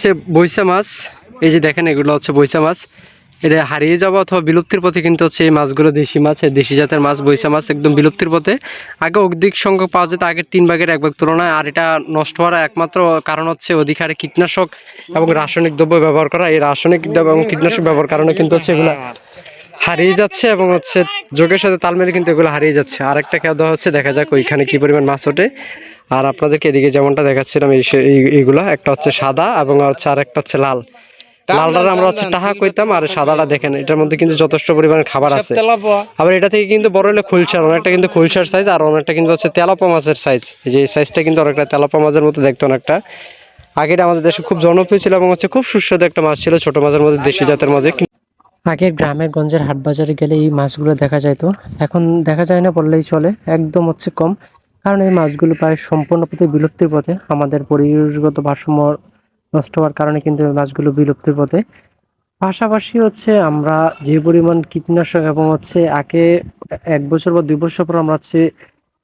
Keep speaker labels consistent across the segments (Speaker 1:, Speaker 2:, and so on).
Speaker 1: হচ্ছে বৈশা মাছ। এই যে দেখেন এগুলো হচ্ছে বৈশা মাছ। এটা হারিয়ে যাওয়া অথবা বিলুপ্তির পথে কিন্তু হচ্ছে এই মাছগুলো দেশি মাছ দেশি জাতের মাছ, বৈশা মাছ একদম বিলুপ্তির পথে। আগে অধিক সংখ্যক পাওয়া যেত, আগের তিন ভাগের এক ভাগ তুলনায়, আর এটা নষ্ট হওয়ার একমাত্র কারণ হচ্ছে অধিক হারে কীটনাশক এবং রাসায়নিক দ্রব্য ব্যবহার করা। এই রাসায়নিক দ্রব্য এবং কীটনাশক ব্যবহার কারণে কিন্তু হচ্ছে এগুলো হারিয়ে যাচ্ছে এবং হচ্ছে যোগের সাথে তাল মেলে কিন্তু এগুলো হারিয়ে যাচ্ছে। আরেকটা খেয়া দেওয়া হচ্ছে দেখা যাক ওইখানে কি পরিমাণ মাছ ওঠে। আর আপনাদেরকে এদিকে যেমনটা দেখাচ্ছিলাম এই এইগুলা একটা হচ্ছে সাদা এবং হচ্ছে আরেকটা হচ্ছে লাল। লালটা আমরা হচ্ছে টাহা কইতাম আর সাদাটা দেখেন এটার মধ্যে কিন্তু যথেষ্ট পরিমাণে খাবার আছে। আবার এটা থেকে কিন্তু বড় হলে খুলসার অনেকটা কিন্তু খুলসার সাইজ আর অনেকটা কিন্তু হচ্ছে তেলাপা মাছের সাইজ যে সাইজটা কিন্তু অনেকটা তেলাপা মাছের মতো দেখতে অনেকটা। আগেটা আমাদের দেশে খুব জনপ্রিয় ছিল এবং হচ্ছে খুব সুস্বাদু একটা মাছ ছিল ছোট মাছের মধ্যে দেশি জাতের মধ্যে আগের গ্রামে গঞ্জের হাট বাজারে গেলে এই মাছগুলো দেখা যাইতো। এখন দেখা যায় না বললেই চলে। একদম হচ্ছে কম। কারণ এই মাছগুলো প্রায় সম্পূর্ণ পথে বিলুপ্তির পথে। আমাদের পরিবেশগত ভারসাম্য নষ্ট হওয়ার কারণে কিন্তু এই মাছগুলো বিলুপ্তির পথে। পাশাপাশি হচ্ছে আমরা যে পরিমাণ কীটনাশক এবং হচ্ছে আগে এক বছর বা দুই বছর পর আমরা হচ্ছে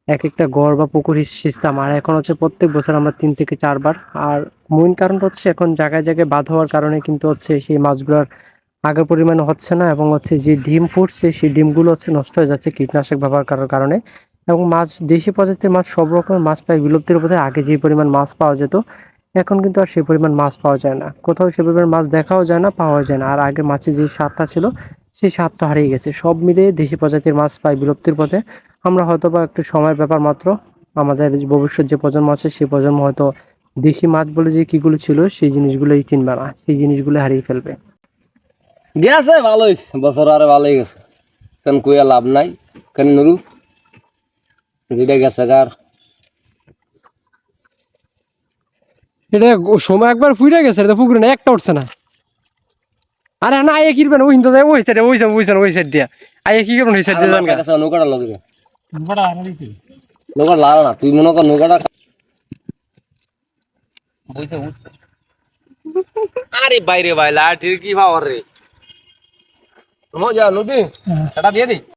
Speaker 1: এক একটা গড় বা পুকুর সিস্টেম আর এখন হচ্ছে প্রত্যেক বছর আমরা তিন থেকে চারবার। আর মূল কারণটা হচ্ছে এখন জায়গায় জায়গায় বাঁধ হওয়ার কারণে কিন্তু হচ্ছে সেই মাছগুলোর আগের পরিমাণে হচ্ছে না এবং হচ্ছে যে ডিম ফুটছে সেই ডিমগুলো হচ্ছে নষ্ট হয়ে যাচ্ছে কীটনাশক ব্যবহার করার কারণে এবং মাছ, দেশি প্রজাতির মাছ, সব রকমের মাছ প্রায় বিলুপ্তির পথে আগে যে পরিমাণ মাছ পাওয়া যেত, এখন কিন্তু আর সেই পরিমাণ মাছ পাওয়া যায় না। কোথাও সে পরিমাণ মাছ দেখাও যায় না পাওয়া যায় না। আর আগে মাছের যে স্বাদটা ছিল, সেই স্বাদটা হারিয়ে গেছে। সব মিলিয়ে দেশি প্রজাতির মাছ প্রায় বিলুপ্তির পথে। আমরা হয়তো বা একটু সময়ের ব্যাপার মাত্র, আমাদের ভবিষ্যৎ যে প্রজন্ম আছে, সেই প্রজন্ম হয়তো দেশি মাছ বলে যে কিগুলো ছিল, সেই জিনিসগুলোই চিনবে না, সেই জিনিসগুলো হারিয়ে ফেলবে।
Speaker 2: গেছে ভালোই বছর আরে ভালোই গেছে। কেন কুয়া লাভ নাই? কেন নুরু? যেটা গেছে কার?
Speaker 1: এটা সময় একবার ফুইরে গেছে এটা পুকুরে না একটা উঠছে না। আরে না আয়ে কিরবেন ওই হিন্দু যায় ওই সাইডে ওই সাইড ওই সাইড ওই সাইড দিয়া। আয়ে কি করবেন ওই সাইড দিয়ে জানগা
Speaker 2: গেছে নৌকাটা লগে নৌকা লাল না তুই মনে কর নৌকাটা আরে বাইরে ভাই লাঠির কি পাওয়ার রে? মজা নদী এটা দিয়ে দি